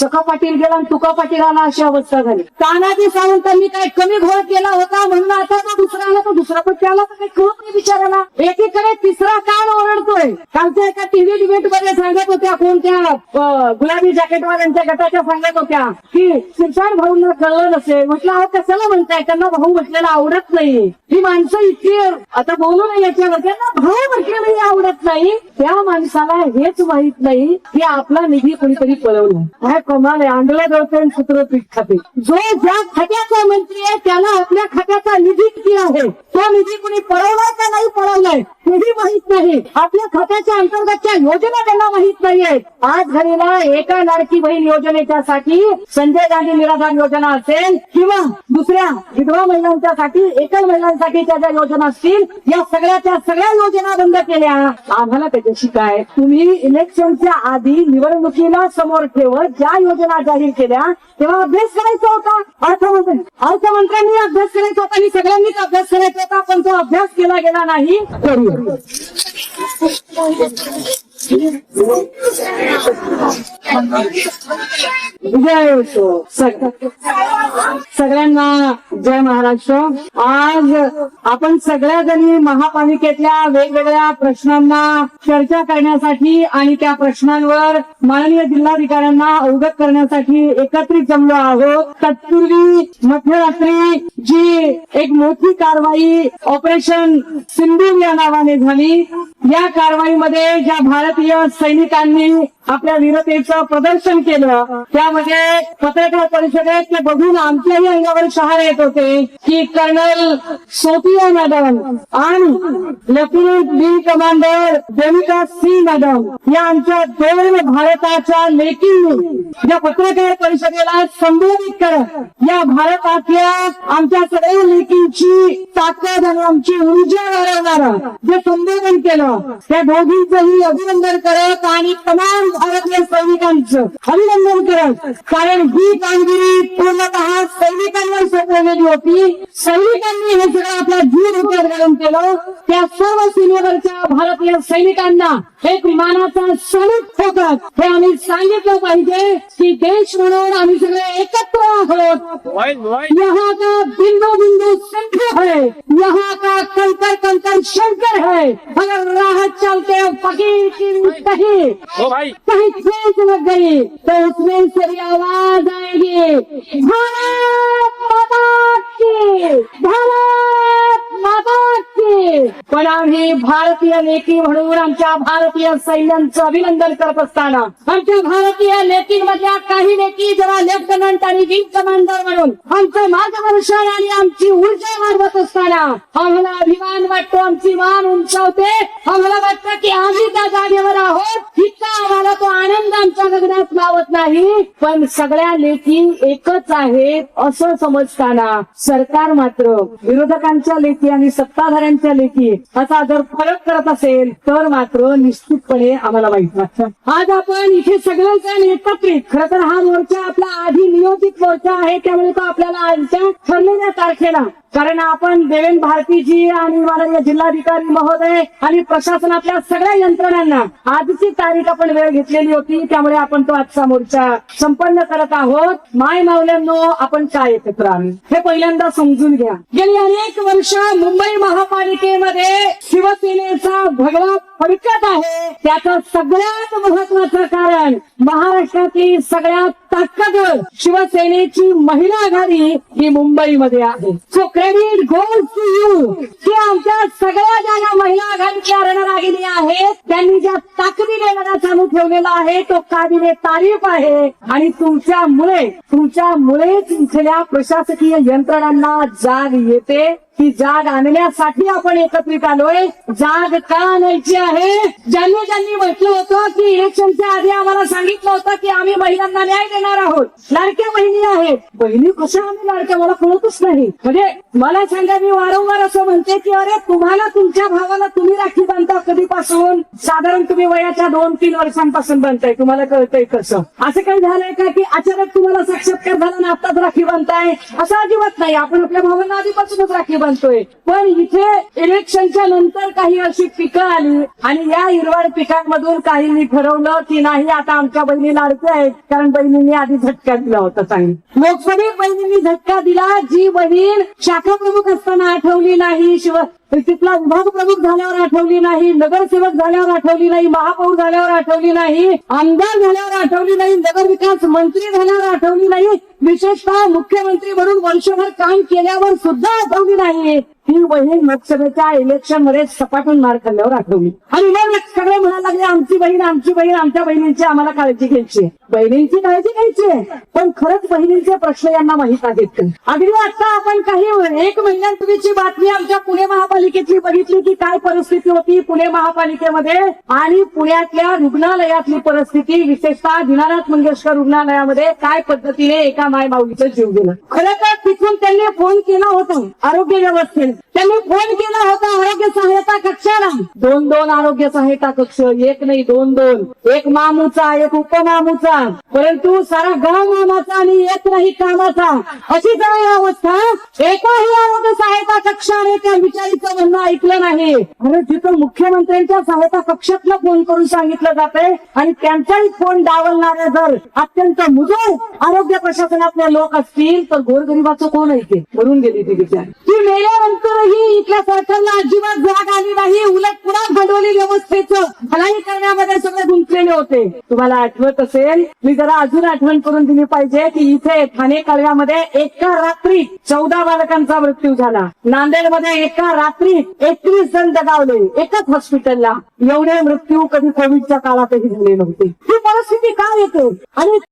सखा पाटील गेला आणि तुका पाटील आला अशी अवस्था झाली. तानाजी सावंतांनी काय कमी घोळ केला होता म्हणून आता तो दुसरा आला तो दुसरा पट्टी आला तर काही कळत नाही बिचाराला एकीकडे तिसरा काळ ओरडतोय. कालच्या एका टीव्ही डिबेटमध्ये सांगत होत्या कोणत्या गुलाबी जॅकेटवाल्यांच्या गटाच्या सांगत होत्या की शिरसाट भाऊंना कळलं नसेल. म्हटलं अहो कशाला म्हणताय? त्यांना भाऊ म्हटलेला आवडत नाही ही माणसं इतकी आता बोलू नाही याच्यावर. त्यांना भाऊ म्हटलेलं आवडत नाही. त्या माणसाला हेच माहीत नाही की आपला निधी कोणीतरी पळवला काय कमाल आहे आंधळा सूत्र पीठ खाते. जो ज्या खात्याचा मंत्री आहे त्याला आपल्या खात्याचा निधी किती आहे? तो निधी कुणी पळवलाय का नाही पळवलाय? निधी माहीत नाही. आपल्या खात्याच्या अंतर्गतच्या योजना त्यांना माहीत आहेत आज घडीला एका लाडकी बहीण योजनेच्या साठी संजय गांधी निराधार योजना असेल किंवा दुसऱ्या विधवा महिलांच्या साठी एकल महिलांसाठीच्या ज्या योजना असतील या सगळ्याच्या सगळ्या योजना बंद केल्या. आम्हाला त्याच्याशी काय? तुम्ही इलेक्शनच्या आधी निवडणुकीला समोर ठेवत ज्या योजना जाहीर केल्या तेव्हा अभ्यास करायचा होता. अर्थमंत्री अर्थमंत्र्यांनी अभ्यास करायचा होता आणि सगळ्यांनीच अभ्यास करायचा होता पण तो अभ्यास केला गेला नाही. करूया. ビジと、सगळ्यांना जय महाराष्ट्र. आज आपण सगळ्या जणी महापालिकेतल्या वेगवेगळ्या प्रश्नांना चर्चा करण्यासाठी आणि त्या प्रश्नांवर माननीय जिल्हाधिकाऱ्यांना अवगत करण्यासाठी एकत्रित जमलो आहोत. तत्पूर्वी मध्यरात्री जी एक मोठी कारवाई ऑपरेशन सिंधू या नावाने झाली. या कारवाईमध्ये ज्या भारतीय सैनिकांनी आपल्या वीरतेचं प्रदर्शन केलं. त्यामध्ये पत्रकार परिषदेत ते बघून आमच्याही अंगावर शहारे येत होते की कर्नल सोफिया मॅडम आणि lieutenant B commander Devika Singh madam या आमच्या दोन भारताच्या लेखींनी या पत्रकार परिषदेला संबोधित करत या भारतातल्या आमच्या सगळ्या लेखींची ताकद आणि आमची ऊर्जा वाढवणारा जे संबोधन केलं त्या दोघींचंही अभिनंदन करत आणि तमाम भारतीय सैनिकांचं अभिनंदन करत. कारण ही कामगिरी पूर्णतः सैनिकांवर सोपवलेली होती. सैनिकांनी हे सगळं आपला जीव धोक्यात घालून केलं. त्या सर्व सीमेवरच्या भारतीय सैनिकांना एक मानाचा सलूट ठोकत हे आम्ही सांगितलं पाहिजे की देश म्हणून आम्ही सगळे एकत्र यहाँ का बिंदु बिंदु सिंधु है यहाँ का कंकर कंकर शंकर है। अगर राहत चलते फकीर की कहीं ओ भाई। कहीं ठेस लग गई तो उसमें से भी आवाज आएगी भारत माता की भारत पण आम्ही भारतीय लेखी म्हणून आमच्या भारतीय सैन्यांचं अभिनंदन करत असताना आमच्या भारतीय नेतींमधल्या काही लेखी जेव्हा लेफ्टनंट आणि विंग कमांडर म्हणून आमचं मार्गदर्शन आणि आमची ऊर्जा वाढवत असताना आम्हाला अभिमान वाटतो आमची मान उंचावते. आम्हाला वाटतं की आम्ही त्या जागेवर आहोत. इतका आम्हाला तो आनंद आमच्या लग्नात लावत नाही. पण सगळ्या लेखी एकच आहेत असं समजताना सरकार मात्र विरोधकांच्या लेखी आणि सत्ताधाऱ्यांच्या लेखी असा जर फरक करत असेल तर मात्र निश्चितपणे आम्हाला माहीत वाटतं आज आपण इथे सगळेजण एकत्रित खर तर हा मोर्चा आपला आधी नियोजित मोर्चा आहे त्यामुळे तो आपल्याला आजच्या ठरलेल्या तारखेला कारण आपण देवेंद्र भारतीजी आणि माननीय जिल्हाधिकारी महोदय आणि प्रशासनातल्या सगळ्या यंत्रणांना आजची तारीख आपण वेळ घेतलेली होती त्यामुळे आपण तो आजचा मोर्चा संपन्न करत आहोत. माय मावल्यांनो आपण काय एकत्र आम्ही? हे पहिल्यांदा समजून घ्या. गेली अनेक वर्ष मुंबई महापालिकेमध्ये शिवसेनेचा भगवा फडकत आहे. त्याचं सगळ्यात महत्वाचं कारण महाराष्ट्रातली सगळ्यात ताकद शिवसेनेची महिला आघाडी ही मुंबईमध्ये आहे. So credit goes to you की आमच्या सगळ्या ज्या महिला आघाडीच्या रणरागिणी आहेत त्यांनी ज्या ताकदीने लढा चालू ठेवलेला आहे तो काबिले तारीफ आहे. आणि तुमच्यामुळे तुमच्यामुळेच इथल्या प्रशासकीय यंत्रणांना जाग येते. ती जाग आणण्यासाठी आपण एकत्रित आलोय. जाग का आणायची आहे? ज्यांनी ज्यांनी म्हटलं होतं की इलेक्शनच्या आधी आम्हाला सांगितलं होतं की आम्ही महिलांना न्याय देणार आहोत. लाडक्या बहिणी आहेत. बहिणी कशा आम्ही लाडक्या? मला कळतच नाही. म्हणजे मला सांगा मी वारंवार असं म्हणते की अरे तुम्हाला तुमच्या भावाला तुम्ही राखी पासून साधारण तुम्ही वयाच्या दोन तीन वर्षांपासून बनताय तुम्हाला कळतंय कसं? असं काही झालंय का की अचानक तुम्हाला साक्षात्कार झाला ना आताच राखी बांधताय असं अजिबात नाही. आपण आपल्या भावांना आधीपासूनच राखी बनतोय. पण इथे इलेक्शनच्या नंतर काही अशी पिकं आली आणि या हिरवळ पिकांमधून काहींनी ठरवलं की नाही आता आमच्या बहिणी लाडक्या आहेत. कारण बहिणींनी आधी झटका दिला होता चांगली. लोकसभेत बहिणींनी झटका दिला. जी बहीण शाखा प्रमुख असताना आठवली नाही शिव तिथला विभाग प्रमुख झाल्यावर आठवली नाही नगरसेवक झाल्यावर आठवली नाही महापौर झाल्यावर आठवली नाही आमदार झाल्यावर आठवली नाही नगर विकास मंत्री झाल्यावर आठवली नाही विशेषतः मुख्यमंत्री म्हणून वर्षभर काम केल्यावर सुद्धा आठवली नाही. ही बहीण लोकसभेच्या इलेक्शनमध्ये सपाटून मार खाल्ल्यावर आठवली. आणि मग सगळे म्हणायला लागले आमची बहीण आमची बहीण आमच्या बहिणींची आम्हाला काळजी घ्यायची बहिणींची काळजी घ्यायची पण खरंच बहिणींचे प्रश्न यांना माहीत आहेत अगदी आता आपण काही एक महिन्यांपूर्वीची बातमी आमच्या पुणे महापालिकेतली बघितली की काय परिस्थिती होती पुणे महापालिकेमध्ये. आणि पुण्यातल्या रुग्णालयातली परिस्थिती विशेषतः दीनानाथ मंगेशकर रुग्णालयामध्ये काय पद्धतीने एका माय जीव गेला. खरं तर तिथून त्यांनी फोन केला होता आरोग्य व्यवस्थेने त्यांनी फोन केला होता आरोग्य सहायता कक्षाला. दोन दोन आरोग्य सहायता कक्ष एक नाही दोन दोन. एक मामूचा एक उपमामूचा. परंतु सारा गाव मामाचा आणि एक नाही कामाचा. अशी जर अवस्था. एकाही आरोग्य सहायता कक्षाने त्या विचारीचं म्हणणं ऐकलं नाही. आणि जिथं मुख्यमंत्र्यांच्या सहायता कक्षातलं फोन करून सांगितलं जाते आणि त्यांचाही फोन डावलणारे जर अत्यंत मुजोर आरोग्य प्रशासनातले लोक असतील तर गोरगरिबाचं कोण ऐकेल? म्हणून गेली ती विचार. ती मेल्यानंतरही इथल्या सरकारला अजिबात जाग आली नाही. उलट पुन्हा भांडवली व्यवस्थेचं भलाई करण्यामध्ये सगळे गुंतलेले होते. तुम्हाला आठवत असेल मी जरा अजून आठवण करून दिली पाहिजे की इथे ठाणे कळव्यामध्ये एका रात्री चौदा बालकांचा मृत्यू झाला. नांदेडमध्ये एका रात्री एकवीस जण दगावले एकाच हॉस्पिटलला. एवढे मृत्यू कधी कोविडच्या काळातही झाले नव्हते. ही परिस्थिती काय येते? आणि